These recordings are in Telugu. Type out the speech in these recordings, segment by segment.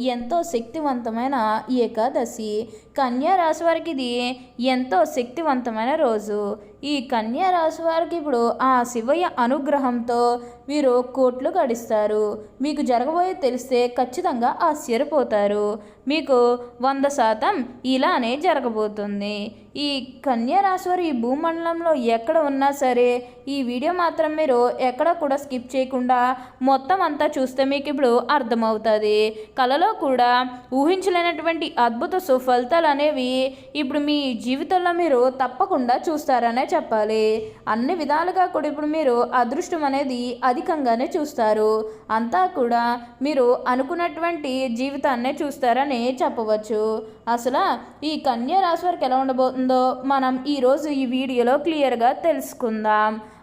ఎంతో శక్తివంతమైన ఏకాదశి. కన్యా రాశి వారికి ఇది ఎంతో శక్తివంతమైన రోజు. ఈ కన్యా రాశి వారికి ఇప్పుడు ఆ శివయ్య అనుగ్రహంతో మీరు కోట్లు గడిస్తారు. మీకు జరగబోయే తెలిస్తే ఖచ్చితంగా ఆశ్చర్యపోతారు. మీకు వంద శాతం ఇలానే జరగబోతుంది. ఈ కన్యా రాశి వారు ఈ భూమండలంలో ఎక్కడ ఉన్నా సరే ఈ వీడియో మాత్రం మీరు ఎక్కడ కూడా స్కిప్ చేయకుండా మొత్తం అంతా చూస్తే మీకు ఇప్పుడు అర్థమవుతుంది. కళలో కూడా ఊహించలేనటువంటి అద్భుత సుఫలితాలు అనేవి ఇప్పుడు మీ జీవితంలో మీరు తప్పకుండా చూస్తారనే చెప్పాలి. అన్ని విధాలుగా కూడా ఇప్పుడు మీరు అదృష్టం అనేది అధికంగానే చూస్తారు. అంతా కూడా మీరు అనుకున్నటువంటి జీవితాన్నే చూస్తారని చెప్పవచ్చు. అసలు ఈ కన్యా రాశి వారికి ఎలా ఉండబోతుందో మనం ఈరోజు ఈ వీడియోలో క్లియర్గా తెలుసుకుందాం.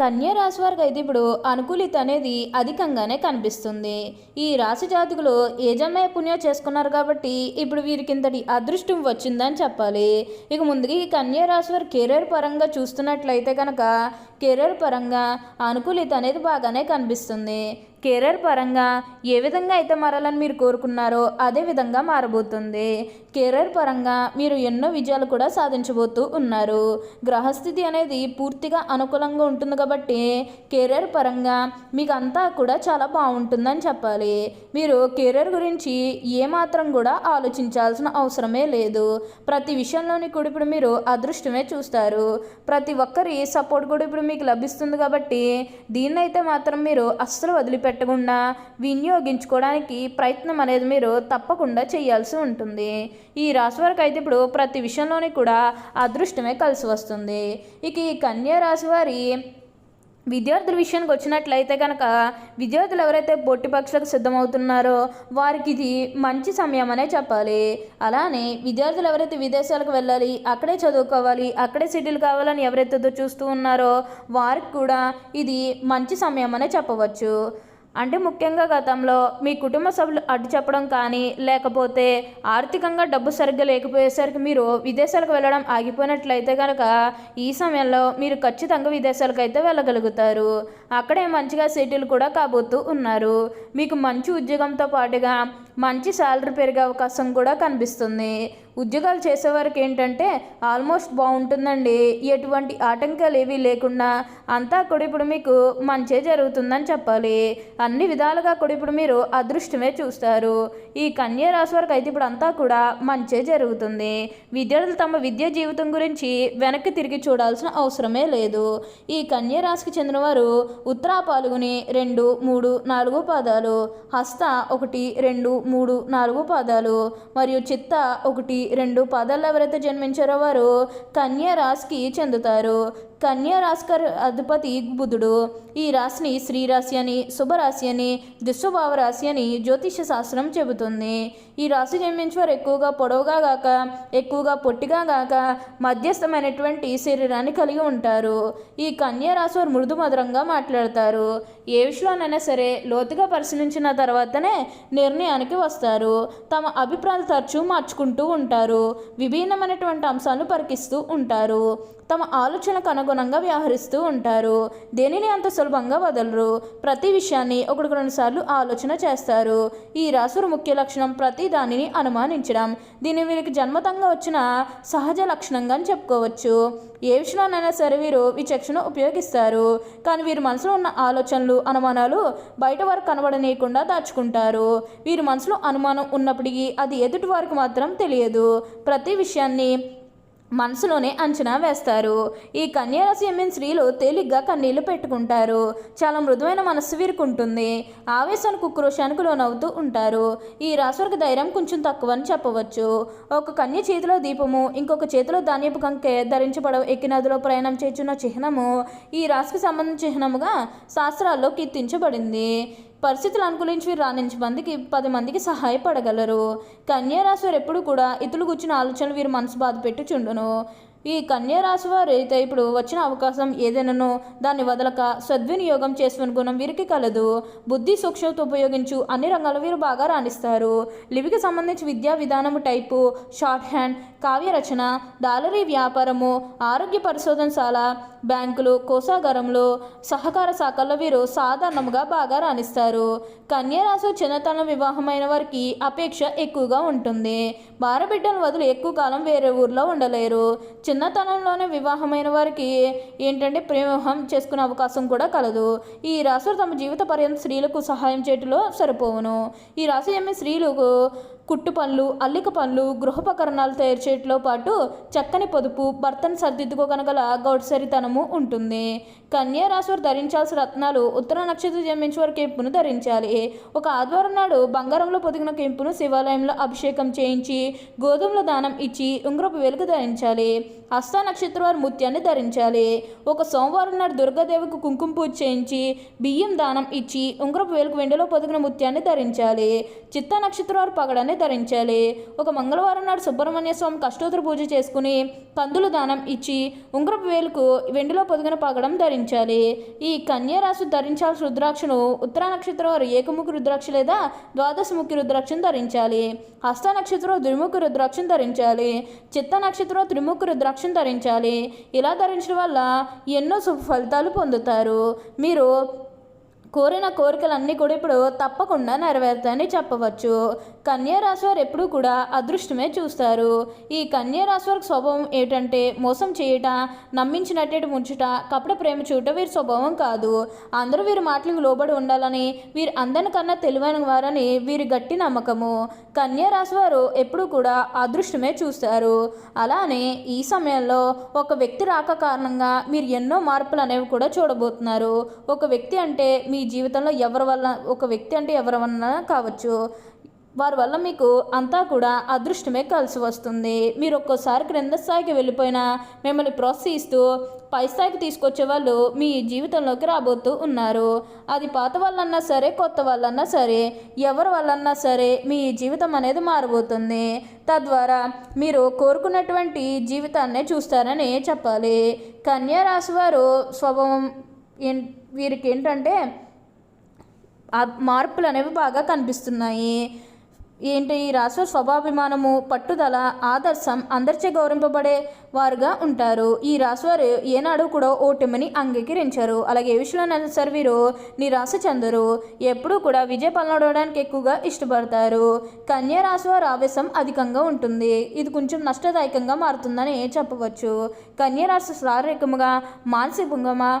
కన్యా రాశి వారికి అయితే ఇప్పుడు అనుకూలిత అనేది అధికంగానే కనిపిస్తుంది. ఈ రాశి జాతకులు ఏ పుణ్యం చేసుకున్నారు కాబట్టి ఇప్పుడు వీరికి ఇంతటి అదృష్టం వచ్చిందని చెప్పాలి. ఇక ముందుగా ఈ కన్యా రాశి వారి కెరీర్ పరంగా చూస్తున్నట్లయితే కనుక కెరీర్ పరంగా అనుకూలిత అనేది బాగానే కనిపిస్తుంది. కెరీర్ పరంగా ఏ విధంగా అయితే మారాలని మీరు కోరుకున్నారో అదే విధంగా మారబోతుంది. కెరీర్ పరంగా మీరు ఎన్నో విజయాలు కూడా సాధించబోతూ ఉన్నారు. గ్రహస్థితి అనేది పూర్తిగా అనుకూలంగా ఉంటుంది కాబట్టి కెరీర్ పరంగా మీకు అంతా కూడా చాలా బాగుంటుందని చెప్పాలి. మీరు కెరీర్ గురించి ఏమాత్రం కూడా ఆలోచించాల్సిన అవసరమే లేదు. ప్రతి విషయంలోని కూడా ఇప్పుడు మీరు అదృష్టమే చూస్తారు. ప్రతి ఒక్కరి సపోర్ట్ కూడా ఇప్పుడు మీకు లభిస్తుంది కాబట్టి దీన్నైతే మాత్రం మీరు అస్సలు పెట్టకుండా వినియోగించుకోవడానికి ప్రయత్నం అనేది మీరు తప్పకుండా చేయాల్సి ఉంటుంది. ఈ రాశి వారికి అయితే ఇప్పుడు ప్రతి విషయంలోని కూడా అదృష్టమే కలిసి వస్తుంది. ఇక ఈ కన్యా రాశి వారి విద్యార్థుల విషయానికి వచ్చినట్లయితే కనుక విద్యార్థులు ఎవరైతే పోటీ పక్షులకు సిద్ధమవుతున్నారో వారికి ఇది మంచి సమయం అనే చెప్పాలి. అలానే విద్యార్థులు ఎవరైతే విదేశాలకు వెళ్ళాలి అక్కడే చదువుకోవాలి అక్కడే సెటిల్ కావాలని ఎవరైతే చూస్తూ ఉన్నారో వారికి కూడా ఇది మంచి సమయం అనే చెప్పవచ్చు. అంటే ముఖ్యంగా గతంలో మీ కుటుంబ సభ్యులు అడ్డు చెప్పడం కానీ లేకపోతే ఆర్థికంగా డబ్బు సరిగ్గా లేకపోయేసరికి మీరు విదేశాలకు వెళ్ళడం ఆగిపోయినట్లయితే కనుక ఈ సమయంలో మీరు ఖచ్చితంగా విదేశాలకు అయితే వెళ్ళగలుగుతారు. అక్కడే మంచిగా సెటిల్ కూడా కాబోతూ ఉన్నారు. మీకు మంచి ఉద్యోగంతో పాటుగా మంచి శాలరీ పెరిగే అవకాశం కూడా కనిపిస్తుంది. ఉద్యోగాలు చేసేవారికి ఏంటంటే ఆల్మోస్ట్ బాగుంటుందండి. ఎటువంటి ఆటంకాలు ఏవీ లేకుండా అంతా కూడా ఇప్పుడు మీకు మంచే జరుగుతుందని చెప్పాలి. అన్ని విధాలుగా కూడా ఇప్పుడు మీరు అదృష్టమే చూస్తారు. ఈ కన్యా రాశి వరకు అయితే ఇప్పుడు అంతా కూడా మంచే జరుగుతుంది. విద్యార్థులు తమ విద్యా జీవితం గురించి వెనక్కి తిరిగి చూడాల్సిన అవసరమే లేదు. ఈ కన్యా రాశికి చెందినవారు ఉత్తరా పాల్గొని రెండు మూడు నాలుగు పాదాలు హస్త ఒకటి రెండు మూడు నాలుగు పాదాలు. మరియు చిత్త ఒకటి రెండు పాదాలు ఎవరైతే జన్మించారో వారు కన్యా రాశికి చెందుతారు. కన్యా రాశికర్ అధిపతి బుధుడు. ఈ రాశిని శ్రీరాశి అని శుభరాశి అని దుష్స్వభావ రాశి అని జ్యోతిష శాస్త్రం చెబుతుంది. ఈ రాశి జన్మించేవారు ఎక్కువగా పొడవుగా గాక ఎక్కువగా పొట్టిగా గాక మధ్యస్థమైనటువంటి శరీరాన్ని కలిగి ఉంటారు. ఈ కన్యా రాశి వారు మృదు మధురంగా మాట్లాడతారు. ఏ విషయంలోనైనా సరే లోతుగా పరిశీలించిన తర్వాతనే నిర్ణయానికి వస్తారు. తమ అభిప్రాయాలు తరచూ మార్చుకుంటూ ఉంటారు. విభిన్నమైనటువంటి అంశాలను పరికిస్తూ ఉంటారు. తమ ఆలోచనకు అనుగుణంగా వ్యవహరిస్తూ ఉంటారు. దేనిని అంత సులభంగా వదలరు. ప్రతి విషయాన్ని ఒకటికి రెండు సార్లు ఆలోచన చేస్తారు. ఈ రాసురు ముఖ్య లక్షణం ప్రతి దానిని అనుమానించడం. దీని వీరికి జన్మతంగా వచ్చిన సహజ లక్షణంగా అని చెప్పుకోవచ్చు. ఏ విషయంలోనైనా సరే వీరు విచక్షణ ఉపయోగిస్తారు. కానీ వీరి మనసులో ఉన్న ఆలోచనలు అనుమానాలు బయట వారు కనబడనీయకుండా దాచుకుంటారు. వీరి మనసులో అనుమానం ఉన్నప్పటికీ అది ఎదుటి వారికి మాత్రం తెలియదు. ప్రతి విషయాన్ని మనసులోనే అంచనా వేస్తారు. ఈ కన్యారాశి ఎమ్మెన్ స్త్రీలు తేలిగ్గా కన్నీళ్ళు పెట్టుకుంటారు. చాలా మృదువైన మనస్సు వీరికి ఉంటుంది ఆవేశానికి ఉక్రోషానికి లోనవుతూ ఉంటారు. ఈ రాశివారికి ధైర్యం కొంచెం తక్కువ అని చెప్పవచ్చు. ఒక కన్య చేతిలో దీపము ఇంకొక చేతిలో ధాన్యపు కంకె ధరించబడవ ఎక్కి నదిలో ప్రయాణం చేస్తున్న చిహ్నము. ఈ రాశికి సంబంధించిన చిహ్నముగా శాస్త్రాల్లో కీర్తించబడింది. పరిస్థితులు అనుకూలించి వీరు రాణించి మందికి పది మందికి సహాయపడగలరు. కన్యా రాశి వారు ఎప్పుడు కూడా ఇతరులు కూర్చున్న ఆలోచనలు వీరు మనసు బాధ పెట్టుచుండును. ఈ కన్యారాశి వారు అయితే ఇప్పుడు వచ్చిన అవకాశం ఏదైనానో దాన్ని వదలక సద్వినియోగం చేసుకునే గుణం వీరికి కలదు. బుద్ధి సూక్ష్మత ఉపయోగించు అన్ని రంగాలు వీరు బాగా రాణిస్తారు. లివికి సంబంధించి విద్యా విధానము టైపు షార్ట్ హ్యాండ్ కావ్య రచన దాలరీ వ్యాపారము ఆరోగ్య పరిశోధనశాల బ్యాంకులు కోసాగారంలో సహకార శాఖల్లో వీరు సాధారణంగా బాగా రాణిస్తారు. కన్యారాశి చిన్నతనం వివాహమైన వారికి అపేక్ష ఎక్కువగా ఉంటుంది. భారబిడ్డను వదిలి ఎక్కువ కాలం వేరే ఊర్లో ఉండలేరు. చిన్నతనంలోనే వివాహమైన వారికి ఏంటంటే ప్రేమవివాహం చేసుకునే అవకాశం కూడా కలదు. ఈ రాశులు తమ జీవిత పర్యంత స్త్రీలకు సహాయం చేయటంలో సరిపోవును. ఈ రాశి ఏమి స్త్రీలకు కుట్టు పనులు అల్లిక పనులు గృహోపకరణాలు తయారు చేయటంలో పాటు చక్కని పొదుపు భర్తను సర్దిద్దుకోగనగల గౌడ్సరితనము ఉంటుంది. కన్యా రాశివారు ధరించాల్సిన రత్నాలు ఉత్తర నక్షత్రం జన్మించే వారి కెంపును ధరించాలి. ఒక ఆదివారం నాడు బంగారంలో పొదిగిన కెంపును శివాలయంలో అభిషేకం చేయించి గోధుమల దానం ఇచ్చి ఉంగరపు వెలుగు ధరించాలి. హస్త నక్షత్రం వారు ముత్యాన్ని ధరించాలి. ఒక సోమవారం నాడు దుర్గాదేవికి కుంకుమ పూజ చేయించి బియ్యం దానం ఇచ్చి ఉంగరపు వేలుకు వెండిలో పొదిగిన ముత్యాన్ని ధరించాలి. చిత్త నక్షత్రం వారు పగడాన్ని ధరించాలి. ఒక మంగళవారం నాడు సుబ్రహ్మణ్య స్వామి కష్టోత్తర పూజ చేసుకుని కందులు దానం ఇచ్చి ఉంగరపు వేలుకు వెండిలో పొదిగిన పగడం ధరించాలి. ఈ కన్యారాశి ధరించాల్సిన రుద్రాక్షను ఉత్తర నక్షత్రం వారు ఏకముఖి రుద్రాక్ష లేదా ద్వాదశముఖి రుద్రాక్షను ధరించాలి. హస్త నక్షత్రం ద్విముఖి రుద్రాక్షను ధరించాలి. చిత్త నక్షత్రం త్రిముఖి రుద్రాక్షను ధరించాలి. ఇలా ధరించడం వల్ల ఎన్నో శుభ ఫలితాలు పొందుతారు. మీరు కోరిన కోరికలన్నీ కూడా ఇప్పుడు తప్పకుండా నెరవేరుతాయని చెప్పవచ్చు. కన్యారాశివారు వారు ఎప్పుడూ కూడా అదృష్టమే చూస్తారు. ఈ కన్యా వారికి స్వభావం ఏంటంటే మోసం చేయట నమ్మించినట్టే ముంచుట కపట ప్రేమ చూట వీరి స్వభావం కాదు. అందరూ వీరి మాటలకు లోబడి ఉండాలని వీరి అందరికన్నా తెలివైన వారని వీరి గట్టి నమ్మకము. కన్యారాశివారు వారు ఎప్పుడూ కూడా అదృష్టమే చూస్తారు. అలానే ఈ సమయంలో ఒక వ్యక్తి రాక కారణంగా మీరు ఎన్నో మార్పులు అనేవి కూడా చూడబోతున్నారు. ఒక వ్యక్తి అంటే మీ జీవితంలో ఎవరి వల్ల ఒక వ్యక్తి అంటే ఎవరి వల్ల కావచ్చు. వారి వల్ల మీకు అంతా కూడా అదృష్టమే కలిసి వస్తుంది. మీరు ఒక్కోసారి క్రింద స్థాయికి వెళ్ళిపోయినా మిమ్మల్ని ప్రోత్సహిస్తూ పై స్థాయికి తీసుకొచ్చే వాళ్ళు మీ జీవితంలోకి రాబోతూ ఉన్నారు. అది పాత వాళ్ళన్నా సరే కొత్త వాళ్ళన్నా సరే ఎవరి వాళ్ళన్నా సరే మీ జీవితం అనేది మారబోతుంది. తద్వారా మీరు కోరుకున్నటువంటి జీవితాన్నే చూస్తారని చెప్పాలి. కన్యా రాశి వారు స్వభావం ఏం వీరికి ఏంటంటే మార్పులు అనేవి బాగా కనిపిస్తున్నాయి. ఏంటి? ఈ రాశి స్వభాభిమానము పట్టుదల ఆదర్శం అందరిచే గౌరవింపబడే వారుగా ఉంటారు. ఈ రాశివారు ఏనాడు కూడా ఓటమిని అంగీకరించరు. అలాగే ఏ విషయంలోనైనా సరే వీరు నిరాశ చెందరు. ఎప్పుడూ కూడా విజయ పలనడడానికి ఎక్కువగా ఇష్టపడతారు. కన్యా రాశి ఆవేశం అధికంగా ఉంటుంది. ఇది కొంచెం నష్టదాయకంగా మారుతుందని చెప్పవచ్చు. కన్యా రాశి శారీరకముగా మానసికంగా